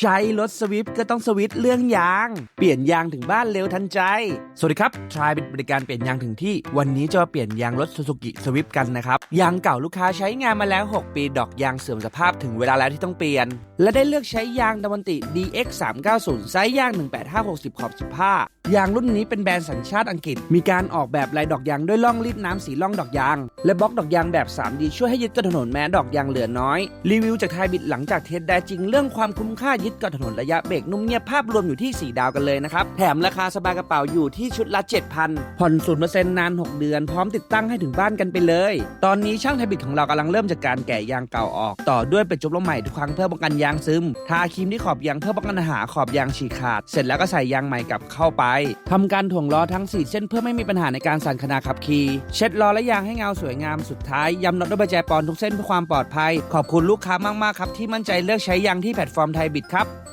ใช้รถสวิฟก็ต้องสวิตช์เรื่องยาง เปลี่ยนยางถึงบ้านเร็วทันใจ สวัสดีครับทรายเป็นบริการเปลี่ยนยางถึงที่ วันนี้จะมาเปลี่ยนยางรถซูซูกิสวิฟกันนะครับ ยางเก่าลูกค้าใช้งานมาแล้ว 6 ปีดอกยางเสื่อมสภาพถึงเวลาแล้วที่ต้องเปลี่ยน และได้เลือกใช้ยางดามันติ DX 390ไซส์ยาง 18560 ขอบ15 ยางรุ่นนี้เป็นแบรนด์สัญชาติอังกฤษ มีการออกแบบลายดอกยางด้วยล่องรีดน้ำสีล่องดอกยาง และบล็อกดอกยางแบบ 3D ช่วยให้ยึดกับถนนแม้ดอกยางเหลือน้อย รีวิวจากไทยบิดหลังจากเทสได้จริงเรื่องความคุ้มค่ายึดกับถนนระยะเบรกนุ่มเงียบภาพรวมอยู่ที่ 4 ดาวกันเลยนะครับ แถมราคาสบายกระเป๋าอยู่ที่ชุดละ 7,000 ผ่อน0%นาน 6 เดือน พร้อมติดตั้งให้ถึงบ้านกันไปเลย ตอนนี้ช่างไทยบิดของเรากำลังเริ่มจากการแกะยางเก่าออก ต่อด้วยเป็นจุบลมใหม่ทุกครั้งเพื่อป้องกันยางซึม ทาครีมที่ขอบยางเพื่อป้องกันหาขอบยางฉีกขาด เสร็จแล้วก็ใส่ยางใหม่กลับเข้าไปทำการถ่วงล้อทั้ง 4 เส้นเพื่อไม่มีปัญหาในการสั่นขณะขับขี่ เช็ดล้อและยางให้เงาสวยงามสุดท้ายย้ำน็อตด้วยใบแจปอนทุกเส้นเพื่อความปลอดภัย ขอบคุณลูกค้ามากๆครับที่มั่นใจเลือกใช้ยางที่แพลตฟอร์มไทยบิดครับ